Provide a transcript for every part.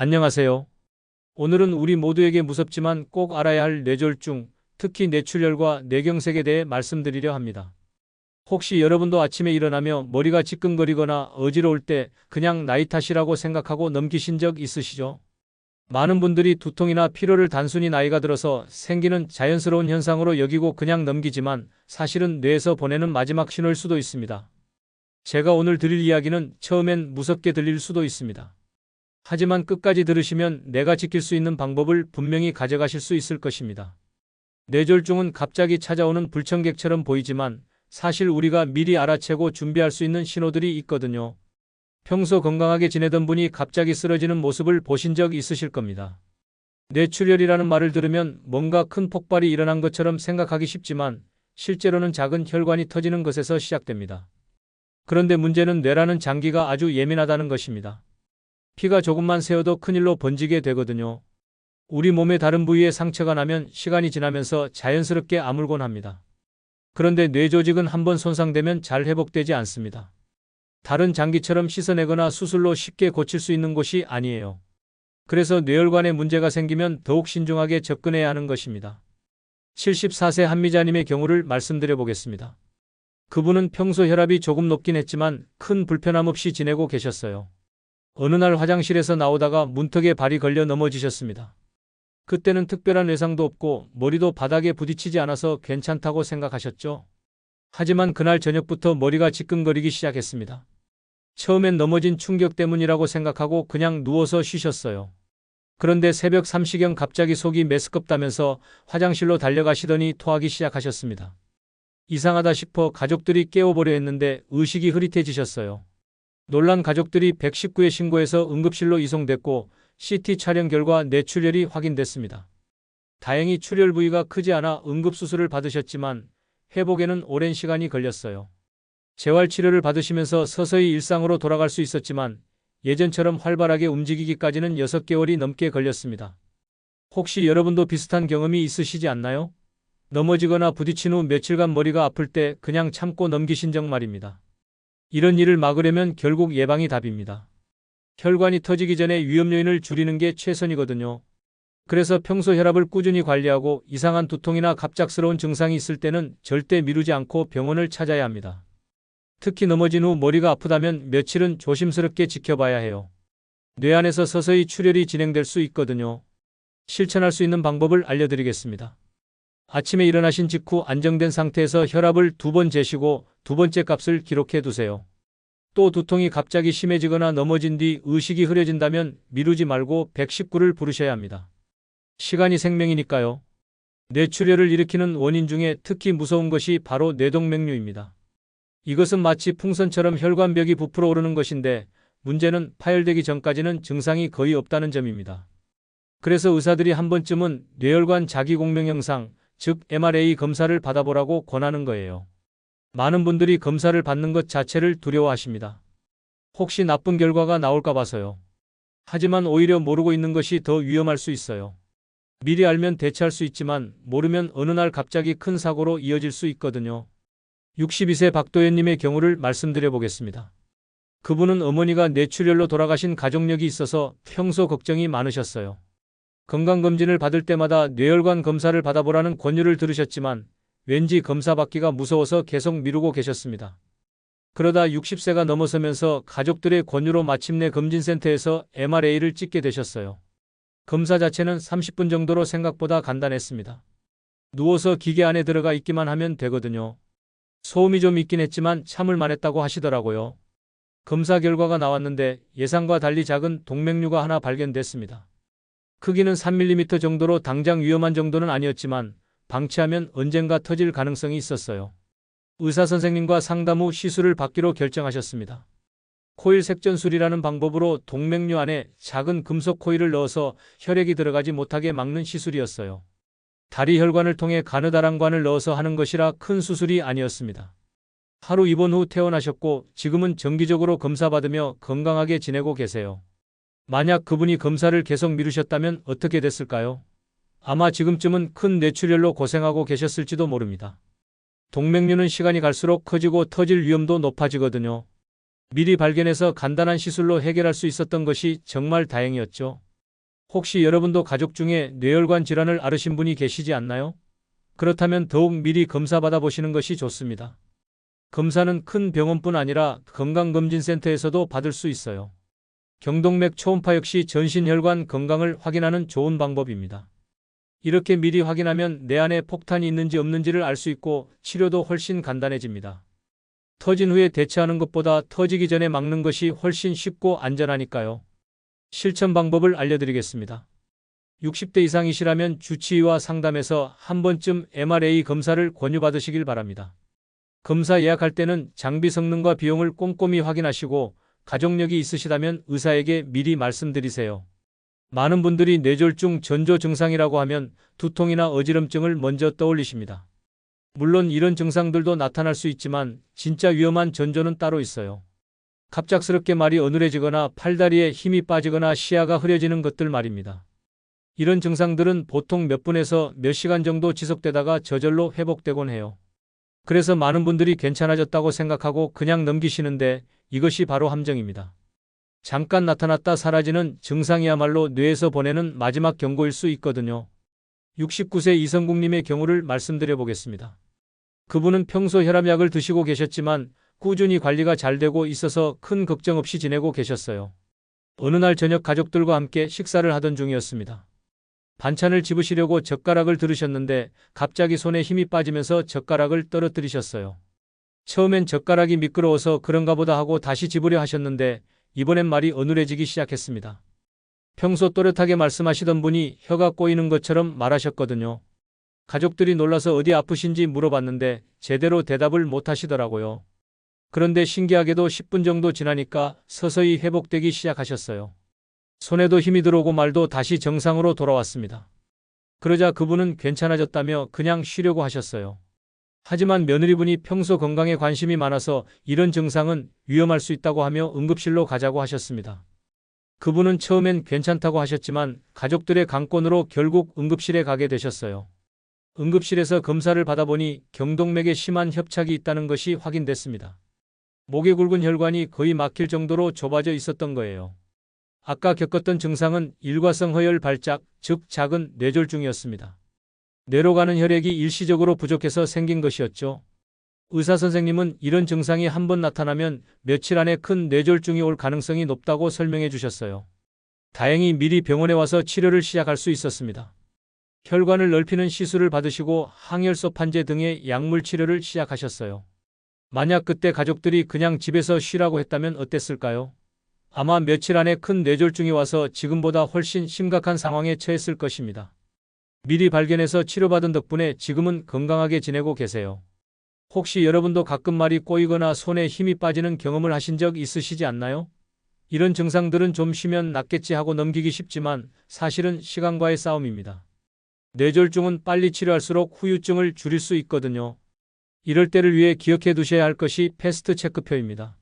안녕하세요. 오늘은 우리 모두에게 무섭지만 꼭 알아야 할 뇌졸중, 특히 뇌출혈과 뇌경색에 대해 말씀드리려 합니다. 혹시 여러분도 아침에 일어나며 머리가 지끈거리거나 어지러울 때 그냥 나이 탓이라고 생각하고 넘기신 적 있으시죠? 많은 분들이 두통이나 피로를 단순히 나이가 들어서 생기는 자연스러운 현상으로 여기고 그냥 넘기지만 사실은 뇌에서 보내는 마지막 신호일 수도 있습니다. 제가 오늘 드릴 이야기는 처음엔 무섭게 들릴 수도 있습니다. 하지만 끝까지 들으시면 내가 지킬 수 있는 방법을 분명히 가져가실 수 있을 것입니다. 뇌졸중은 갑자기 찾아오는 불청객처럼 보이지만 사실 우리가 미리 알아채고 준비할 수 있는 신호들이 있거든요. 평소 건강하게 지내던 분이 갑자기 쓰러지는 모습을 보신 적 있으실 겁니다. 뇌출혈이라는 말을 들으면 뭔가 큰 폭발이 일어난 것처럼 생각하기 쉽지만 실제로는 작은 혈관이 터지는 것에서 시작됩니다. 그런데 문제는 뇌라는 장기가 아주 예민하다는 것입니다. 피가 조금만 새어도 큰일로 번지게 되거든요. 우리 몸의 다른 부위에 상처가 나면 시간이 지나면서 자연스럽게 아물곤 합니다. 그런데 뇌 조직은 한번 손상되면 잘 회복되지 않습니다. 다른 장기처럼 씻어내거나 수술로 쉽게 고칠 수 있는 곳이 아니에요. 그래서 뇌혈관에 문제가 생기면 더욱 신중하게 접근해야 하는 것입니다. 74세 한미자님의 경우를 말씀드려 보겠습니다. 그분은 평소 혈압이 조금 높긴 했지만 큰 불편함 없이 지내고 계셨어요. 어느 날 화장실에서 나오다가 문턱에 발이 걸려 넘어지셨습니다. 그때는 특별한 외상도 없고 머리도 바닥에 부딪히지 않아서 괜찮다고 생각하셨죠. 하지만 그날 저녁부터 머리가 지끈거리기 시작했습니다. 처음엔 넘어진 충격 때문이라고 생각하고 그냥 누워서 쉬셨어요. 그런데 새벽 3시경 갑자기 속이 메스껍다면서 화장실로 달려가시더니 토하기 시작하셨습니다. 이상하다 싶어 가족들이 깨워보려 했는데 의식이 흐릿해지셨어요. 놀란 가족들이 119에 신고해서 응급실로 이송됐고 CT 촬영 결과 뇌출혈이 확인됐습니다. 다행히 출혈 부위가 크지 않아 응급수술을 받으셨지만 회복에는 오랜 시간이 걸렸어요. 재활치료를 받으시면서 서서히 일상으로 돌아갈 수 있었지만 예전처럼 활발하게 움직이기까지는 6개월이 넘게 걸렸습니다. 혹시 여러분도 비슷한 경험이 있으시지 않나요? 넘어지거나 부딪힌 후 며칠간 머리가 아플 때 그냥 참고 넘기신 적 말입니다. 이런 일을 막으려면 결국 예방이 답입니다. 혈관이 터지기 전에 위험 요인을 줄이는 게 최선이거든요. 그래서 평소 혈압을 꾸준히 관리하고 이상한 두통이나 갑작스러운 증상이 있을 때는 절대 미루지 않고 병원을 찾아야 합니다. 특히 넘어진 후 머리가 아프다면 며칠은 조심스럽게 지켜봐야 해요. 뇌 안에서 서서히 출혈이 진행될 수 있거든요. 실천할 수 있는 방법을 알려드리겠습니다. 아침에 일어나신 직후 안정된 상태에서 혈압을 두 번 재시고 두 번째 값을 기록해 두세요. 또 두통이 갑자기 심해지거나 넘어진 뒤 의식이 흐려진다면 미루지 말고 119를 부르셔야 합니다. 시간이 생명이니까요. 뇌출혈을 일으키는 원인 중에 특히 무서운 것이 바로 뇌동맥류입니다. 이것은 마치 풍선처럼 혈관벽이 부풀어 오르는 것인데 문제는 파열되기 전까지는 증상이 거의 없다는 점입니다. 그래서 의사들이 한 번쯤은 뇌혈관 자기공명 영상, 즉 MRA 검사를 받아보라고 권하는 거예요. 많은 분들이 검사를 받는 것 자체를 두려워하십니다. 혹시 나쁜 결과가 나올까 봐서요. 하지만 오히려 모르고 있는 것이 더 위험할 수 있어요. 미리 알면 대처할 수 있지만 모르면 어느 날 갑자기 큰 사고로 이어질 수 있거든요. 62세 박도현님의 경우를 말씀드려 보겠습니다. 그분은 어머니가 뇌출혈로 돌아가신 가족력이 있어서 평소 걱정이 많으셨어요. 건강검진을 받을 때마다 뇌혈관 검사를 받아보라는 권유를 들으셨지만 왠지 검사 받기가 무서워서 계속 미루고 계셨습니다. 그러다 60세가 넘어서면서 가족들의 권유로 마침내 검진센터에서 MRA를 찍게 되셨어요. 검사 자체는 30분 정도로 생각보다 간단했습니다. 누워서 기계 안에 들어가 있기만 하면 되거든요. 소음이 좀 있긴 했지만 참을 만했다고 하시더라고요. 검사 결과가 나왔는데 예상과 달리 작은 동맥류가 하나 발견됐습니다. 크기는 3mm 정도로 당장 위험한 정도는 아니었지만 방치하면 언젠가 터질 가능성이 있었어요. 의사 선생님과 상담 후 시술을 받기로 결정하셨습니다. 코일 색전술이라는 방법으로 동맥류 안에 작은 금속 코일을 넣어서 혈액이 들어가지 못하게 막는 시술이었어요. 다리 혈관을 통해 가느다란관을 넣어서 하는 것이라 큰 수술이 아니었습니다. 하루 입원 후 퇴원하셨고 지금은 정기적으로 검사받으며 건강하게 지내고 계세요. 만약 그분이 검사를 계속 미루셨다면 어떻게 됐을까요? 아마 지금쯤은 큰 뇌출혈로 고생하고 계셨을지도 모릅니다. 동맥류는 시간이 갈수록 커지고 터질 위험도 높아지거든요. 미리 발견해서 간단한 시술로 해결할 수 있었던 것이 정말 다행이었죠. 혹시 여러분도 가족 중에 뇌혈관 질환을 앓으신 분이 계시지 않나요? 그렇다면 더욱 미리 검사받아 보시는 것이 좋습니다. 검사는 큰 병원뿐 아니라 건강검진센터에서도 받을 수 있어요. 경동맥 초음파 역시 전신혈관 건강을 확인하는 좋은 방법입니다. 이렇게 미리 확인하면 내 안에 폭탄이 있는지 없는지를 알 수 있고 치료도 훨씬 간단해집니다. 터진 후에 대처하는 것보다 터지기 전에 막는 것이 훨씬 쉽고 안전하니까요. 실천 방법을 알려드리겠습니다. 60대 이상이시라면 주치의와 상담해서 한 번쯤 MRA 검사를 권유받으시길 바랍니다. 검사 예약할 때는 장비 성능과 비용을 꼼꼼히 확인하시고 가족력이 있으시다면 의사에게 미리 말씀드리세요. 많은 분들이 뇌졸중 전조 증상이라고 하면 두통이나 어지럼증을 먼저 떠올리십니다. 물론 이런 증상들도 나타날 수 있지만 진짜 위험한 전조는 따로 있어요. 갑작스럽게 말이 어눌해지거나 팔다리에 힘이 빠지거나 시야가 흐려지는 것들 말입니다. 이런 증상들은 보통 몇 분에서 몇 시간 정도 지속되다가 저절로 회복되곤 해요. 그래서 많은 분들이 괜찮아졌다고 생각하고 그냥 넘기시는데 이것이 바로 함정입니다. 잠깐 나타났다 사라지는 증상이야말로 뇌에서 보내는 마지막 경고일 수 있거든요. 69세 이성국님의 경우를 말씀드려 보겠습니다. 그분은 평소 혈압약을 드시고 계셨지만 꾸준히 관리가 잘 되고 있어서 큰 걱정 없이 지내고 계셨어요. 어느 날 저녁 가족들과 함께 식사를 하던 중이었습니다. 반찬을 집으시려고 젓가락을 들으셨는데 갑자기 손에 힘이 빠지면서 젓가락을 떨어뜨리셨어요. 처음엔 젓가락이 미끄러워서 그런가 보다 하고 다시 집으려 하셨는데 이번엔 말이 어눌해지기 시작했습니다. 평소 또렷하게 말씀하시던 분이 혀가 꼬이는 것처럼 말하셨거든요. 가족들이 놀라서 어디 아프신지 물어봤는데 제대로 대답을 못 하시더라고요. 그런데 신기하게도 10분 정도 지나니까 서서히 회복되기 시작하셨어요. 손에도 힘이 들어오고 말도 다시 정상으로 돌아왔습니다. 그러자 그분은 괜찮아졌다며 그냥 쉬려고 하셨어요. 하지만 며느리분이 평소 건강에 관심이 많아서 이런 증상은 위험할 수 있다고 하며 응급실로 가자고 하셨습니다. 그분은 처음엔 괜찮다고 하셨지만 가족들의 강권으로 결국 응급실에 가게 되셨어요. 응급실에서 검사를 받아보니 경동맥에 심한 협착이 있다는 것이 확인됐습니다. 목에 굵은 혈관이 거의 막힐 정도로 좁아져 있었던 거예요. 아까 겪었던 증상은 일과성 허열 발작, 즉 작은 뇌졸중이었습니다. 뇌로 가는 혈액이 일시적으로 부족해서 생긴 것이었죠. 의사 선생님은 이런 증상이 한번 나타나면 며칠 안에 큰 뇌졸중이 올 가능성이 높다고 설명해 주셨어요. 다행히 미리 병원에 와서 치료를 시작할 수 있었습니다. 혈관을 넓히는 시술을 받으시고 항열소 판재 등의 약물 치료를 시작하셨어요. 만약 그때 가족들이 그냥 집에서 쉬라고 했다면 어땠을까요? 아마 며칠 안에 큰 뇌졸중이 와서 지금보다 훨씬 심각한 상황에 처했을 것입니다. 미리 발견해서 치료받은 덕분에 지금은 건강하게 지내고 계세요. 혹시 여러분도 가끔 말이 꼬이거나 손에 힘이 빠지는 경험을 하신 적 있으시지 않나요? 이런 증상들은 좀 쉬면 낫겠지 하고 넘기기 쉽지만 사실은 시간과의 싸움입니다. 뇌졸중은 빨리 치료할수록 후유증을 줄일 수 있거든요. 이럴 때를 위해 기억해 두셔야 할 것이 패스트 체크표입니다.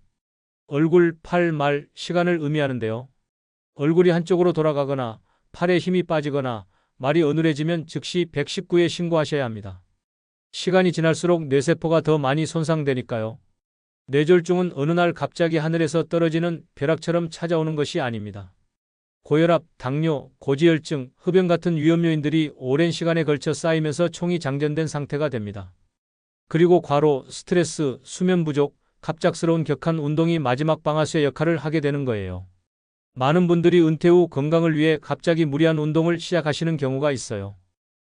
얼굴, 팔, 말, 시간을 의미하는데요. 얼굴이 한쪽으로 돌아가거나 팔에 힘이 빠지거나 말이 어눌해지면 즉시 119에 신고하셔야 합니다. 시간이 지날수록 뇌세포가 더 많이 손상되니까요. 뇌졸중은 어느 날 갑자기 하늘에서 떨어지는 벼락처럼 찾아오는 것이 아닙니다. 고혈압, 당뇨, 고지혈증, 흡연 같은 위험 요인들이 오랜 시간에 걸쳐 쌓이면서 총이 장전된 상태가 됩니다. 그리고 과로, 스트레스, 수면 부족, 갑작스러운 격한 운동이 마지막 방아쇠 역할을 하게 되는 거예요. 많은 분들이 은퇴 후 건강을 위해 갑자기 무리한 운동을 시작하시는 경우가 있어요.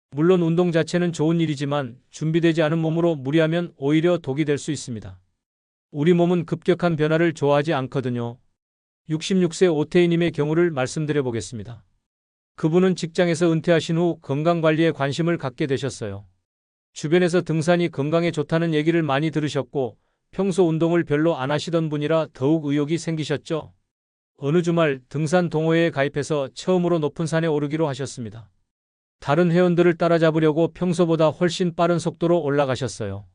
물론 운동 자체는 좋은 일이지만 준비되지 않은 몸으로 무리하면 오히려 독이 될 수 있습니다. 우리 몸은 급격한 변화를 좋아하지 않거든요. 66세 오태희님의 경우를 말씀드려 보겠습니다. 그분은 직장에서 은퇴하신 후 건강관리에 관심을 갖게 되셨어요. 주변에서 등산이 건강에 좋다는 얘기를 많이 들으셨고 평소 운동을 별로 안 하시던 분이라 더욱 의욕이 생기셨죠. 어느 주말 등산 동호회에 가입해서 처음으로 높은 산에 오르기로 하셨습니다. 다른 회원들을 따라잡으려고 평소보다 훨씬 빠른 속도로 올라가셨어요.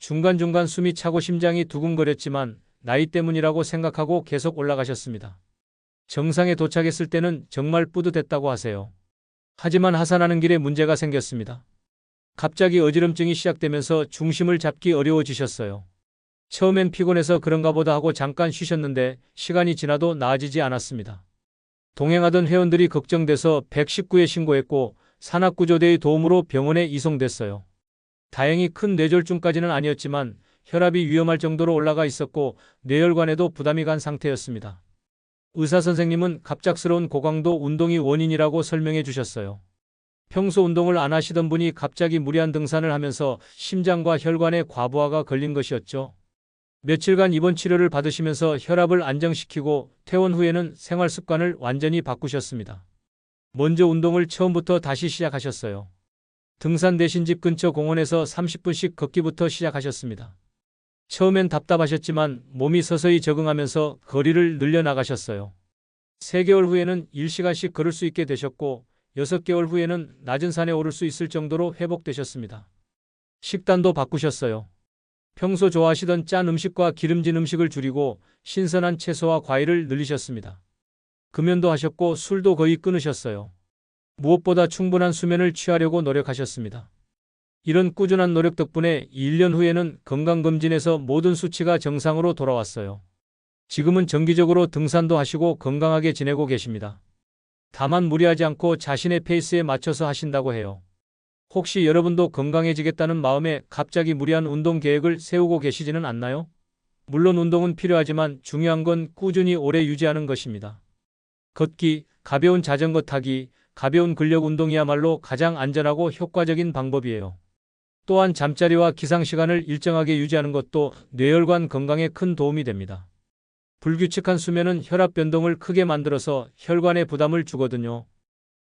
중간중간 숨이 차고 심장이 두근거렸지만 나이 때문이라고 생각하고 계속 올라가셨습니다. 정상에 도착했을 때는 정말 뿌듯했다고 하세요. 하지만 하산하는 길에 문제가 생겼습니다. 갑자기 어지럼증이 시작되면서 중심을 잡기 어려워지셨어요. 처음엔 피곤해서 그런가 보다 하고 잠깐 쉬셨는데 시간이 지나도 나아지지 않았습니다. 동행하던 회원들이 걱정돼서 119에 신고했고 산악구조대의 도움으로 병원에 이송됐어요. 다행히 큰 뇌졸중까지는 아니었지만 혈압이 위험할 정도로 올라가 있었고 뇌혈관에도 부담이 간 상태였습니다. 의사 선생님은 갑작스러운 고강도 운동이 원인이라고 설명해 주셨어요. 평소 운동을 안 하시던 분이 갑자기 무리한 등산을 하면서 심장과 혈관에 과부하가 걸린 것이었죠. 며칠간 입원 치료를 받으시면서 혈압을 안정시키고 퇴원 후에는 생활 습관을 완전히 바꾸셨습니다. 먼저 운동을 처음부터 다시 시작하셨어요. 등산 대신 집 근처 공원에서 30분씩 걷기부터 시작하셨습니다. 처음엔 답답하셨지만 몸이 서서히 적응하면서 거리를 늘려나가셨어요. 3개월 후에는 1시간씩 걸을 수 있게 되셨고 6개월 후에는 낮은 산에 오를 수 있을 정도로 회복되셨습니다. 식단도 바꾸셨어요. 평소 좋아하시던 짠 음식과 기름진 음식을 줄이고 신선한 채소와 과일을 늘리셨습니다. 금연도 하셨고 술도 거의 끊으셨어요. 무엇보다 충분한 수면을 취하려고 노력하셨습니다. 이런 꾸준한 노력 덕분에 1년 후에는 건강검진에서 모든 수치가 정상으로 돌아왔어요. 지금은 정기적으로 등산도 하시고 건강하게 지내고 계십니다. 다만 무리하지 않고 자신의 페이스에 맞춰서 하신다고 해요. 혹시 여러분도 건강해지겠다는 마음에 갑자기 무리한 운동 계획을 세우고 계시지는 않나요? 물론 운동은 필요하지만 중요한 건 꾸준히 오래 유지하는 것입니다. 걷기, 가벼운 자전거 타기, 가벼운 근력 운동이야말로 가장 안전하고 효과적인 방법이에요. 또한 잠자리와 기상 시간을 일정하게 유지하는 것도 뇌혈관 건강에 큰 도움이 됩니다. 불규칙한 수면은 혈압 변동을 크게 만들어서 혈관에 부담을 주거든요.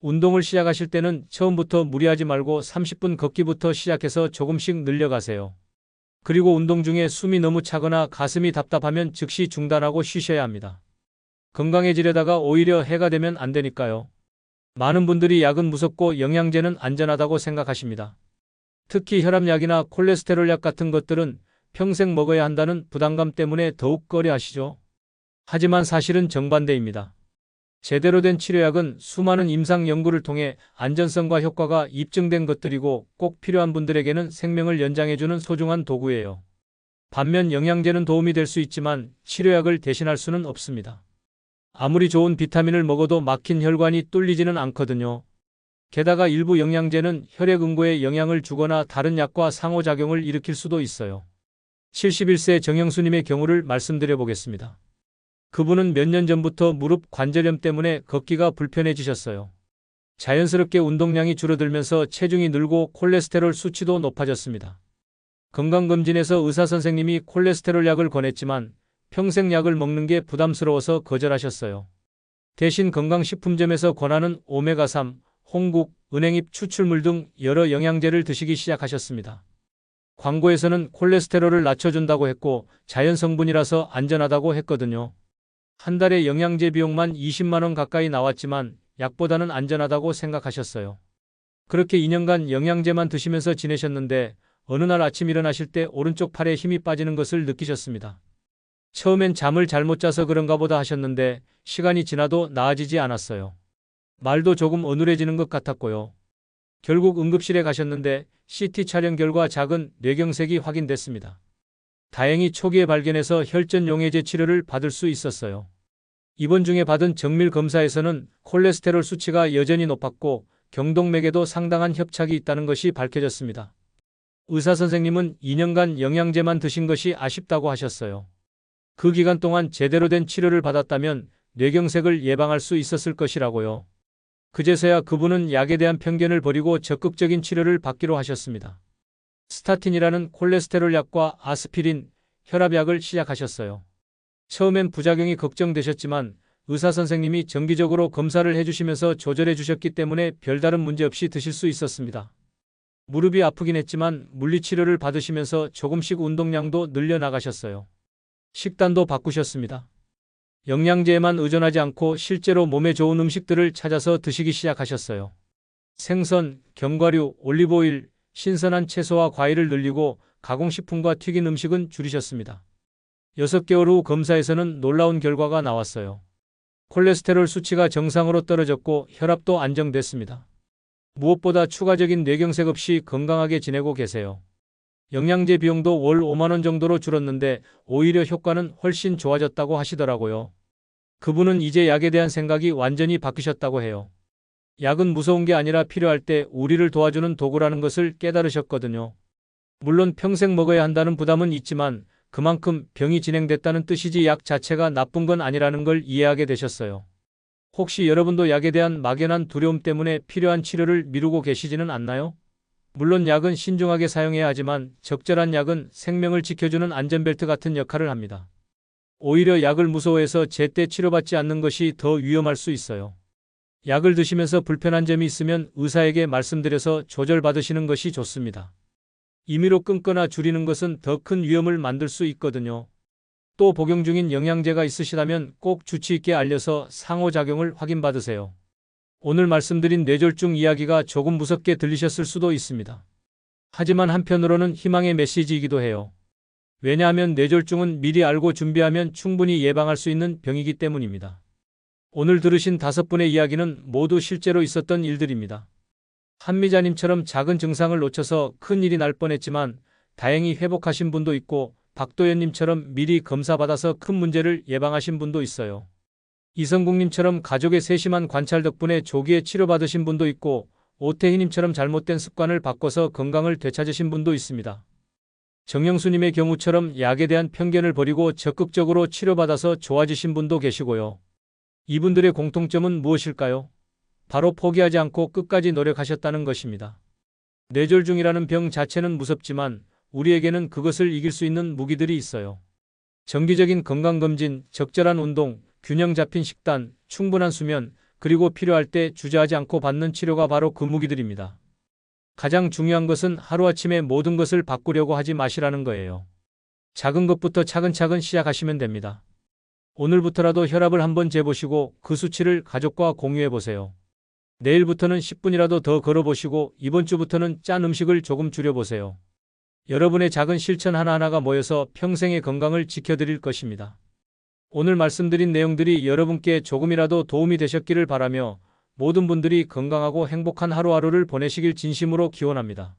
운동을 시작하실 때는 처음부터 무리하지 말고 30분 걷기부터 시작해서 조금씩 늘려가세요. 그리고 운동 중에 숨이 너무 차거나 가슴이 답답하면 즉시 중단하고 쉬셔야 합니다. 건강해지려다가 오히려 해가 되면 안 되니까요. 많은 분들이 약은 무섭고 영양제는 안전하다고 생각하십니다. 특히 혈압약이나 콜레스테롤 약 같은 것들은 평생 먹어야 한다는 부담감 때문에 더욱 꺼려 하시죠. 하지만 사실은 정반대입니다. 제대로 된 치료약은 수많은 임상 연구를 통해 안전성과 효과가 입증된 것들이고 꼭 필요한 분들에게는 생명을 연장해주는 소중한 도구예요. 반면 영양제는 도움이 될 수 있지만 치료약을 대신할 수는 없습니다. 아무리 좋은 비타민을 먹어도 막힌 혈관이 뚫리지는 않거든요. 게다가 일부 영양제는 혈액 응고에 영향을 주거나 다른 약과 상호작용을 일으킬 수도 있어요. 71세 정영수님의 경우를 말씀드려 보겠습니다. 그분은 몇 년 전부터 무릎 관절염 때문에 걷기가 불편해지셨어요. 자연스럽게 운동량이 줄어들면서 체중이 늘고 콜레스테롤 수치도 높아졌습니다. 건강검진에서 의사 선생님이 콜레스테롤 약을 권했지만 평생 약을 먹는 게 부담스러워서 거절하셨어요. 대신 건강식품점에서 권하는 오메가3, 홍국, 은행잎 추출물 등 여러 영양제를 드시기 시작하셨습니다. 광고에서는 콜레스테롤을 낮춰준다고 했고 자연 성분이라서 안전하다고 했거든요. 한 달에 영양제 비용만 20만원 가까이 나왔지만 약보다는 안전하다고 생각하셨어요. 그렇게 2년간 영양제만 드시면서 지내셨는데 어느 날 아침 일어나실 때 오른쪽 팔에 힘이 빠지는 것을 느끼셨습니다. 처음엔 잠을 잘못 자서 그런가 보다 하셨는데 시간이 지나도 나아지지 않았어요. 말도 조금 어눌해지는 것 같았고요. 결국 응급실에 가셨는데 CT 촬영 결과 작은 뇌경색이 확인됐습니다. 다행히 초기에 발견해서 혈전 용해제 치료를 받을 수 있었어요. 입원 중에 받은 정밀 검사에서는 콜레스테롤 수치가 여전히 높았고 경동맥에도 상당한 협착이 있다는 것이 밝혀졌습니다. 의사 선생님은 2년간 영양제만 드신 것이 아쉽다고 하셨어요. 그 기간 동안 제대로 된 치료를 받았다면 뇌경색을 예방할 수 있었을 것이라고요. 그제서야 그분은 약에 대한 편견을 버리고 적극적인 치료를 받기로 하셨습니다. 스타틴이라는 콜레스테롤 약과 아스피린, 혈압약을 시작하셨어요. 처음엔 부작용이 걱정되셨지만 의사 선생님이 정기적으로 검사를 해주시면서 조절해 주셨기 때문에 별다른 문제 없이 드실 수 있었습니다. 무릎이 아프긴 했지만 물리치료를 받으시면서 조금씩 운동량도 늘려나가셨어요. 식단도 바꾸셨습니다. 영양제에만 의존하지 않고 실제로 몸에 좋은 음식들을 찾아서 드시기 시작하셨어요. 생선, 견과류, 올리브오일, 신선한 채소와 과일을 늘리고 가공식품과 튀긴 음식은 줄이셨습니다. 6개월 후 검사에서는 놀라운 결과가 나왔어요. 콜레스테롤 수치가 정상으로 떨어졌고 혈압도 안정됐습니다. 무엇보다 추가적인 뇌경색 없이 건강하게 지내고 계세요. 영양제 비용도 월 5만원 정도로 줄었는데 오히려 효과는 훨씬 좋아졌다고 하시더라고요. 그분은 이제 약에 대한 생각이 완전히 바뀌셨다고 해요. 약은 무서운 게 아니라 필요할 때 우리를 도와주는 도구라는 것을 깨달으셨거든요. 물론 평생 먹어야 한다는 부담은 있지만 그만큼 병이 진행됐다는 뜻이지 약 자체가 나쁜 건 아니라는 걸 이해하게 되셨어요. 혹시 여러분도 약에 대한 막연한 두려움 때문에 필요한 치료를 미루고 계시지는 않나요? 물론 약은 신중하게 사용해야 하지만 적절한 약은 생명을 지켜주는 안전벨트 같은 역할을 합니다. 오히려 약을 무서워해서 제때 치료받지 않는 것이 더 위험할 수 있어요. 약을 드시면서 불편한 점이 있으면 의사에게 말씀드려서 조절받으시는 것이 좋습니다. 임의로 끊거나 줄이는 것은 더 큰 위험을 만들 수 있거든요. 또 복용 중인 영양제가 있으시다면 꼭 주치 있게 알려서 상호작용을 확인받으세요. 오늘 말씀드린 뇌졸중 이야기가 조금 무섭게 들리셨을 수도 있습니다. 하지만 한편으로는 희망의 메시지이기도 해요. 왜냐하면 뇌졸중은 미리 알고 준비하면 충분히 예방할 수 있는 병이기 때문입니다. 오늘 들으신 다섯 분의 이야기는 모두 실제로 있었던 일들입니다. 한미자님처럼 작은 증상을 놓쳐서 큰 일이 날 뻔했지만 다행히 회복하신 분도 있고 박도연님처럼 미리 검사받아서 큰 문제를 예방하신 분도 있어요. 이성국님처럼 가족의 세심한 관찰 덕분에 조기에 치료받으신 분도 있고 오태희님처럼 잘못된 습관을 바꿔서 건강을 되찾으신 분도 있습니다. 정영수님의 경우처럼 약에 대한 편견을 버리고 적극적으로 치료받아서 좋아지신 분도 계시고요. 이분들의 공통점은 무엇일까요? 바로 포기하지 않고 끝까지 노력하셨다는 것입니다. 뇌졸중이라는 병 자체는 무섭지만 우리에게는 그것을 이길 수 있는 무기들이 있어요. 정기적인 건강검진, 적절한 운동, 균형 잡힌 식단, 충분한 수면, 그리고 필요할 때 주저하지 않고 받는 치료가 바로 그 무기들입니다. 가장 중요한 것은 하루아침에 모든 것을 바꾸려고 하지 마시라는 거예요. 작은 것부터 차근차근 시작하시면 됩니다. 오늘부터라도 혈압을 한번 재보시고 그 수치를 가족과 공유해 보세요. 내일부터는 10분이라도 더 걸어보시고 이번 주부터는 짠 음식을 조금 줄여보세요. 여러분의 작은 실천 하나하나가 모여서 평생의 건강을 지켜드릴 것입니다. 오늘 말씀드린 내용들이 여러분께 조금이라도 도움이 되셨기를 바라며 모든 분들이 건강하고 행복한 하루하루를 보내시길 진심으로 기원합니다.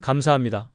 감사합니다.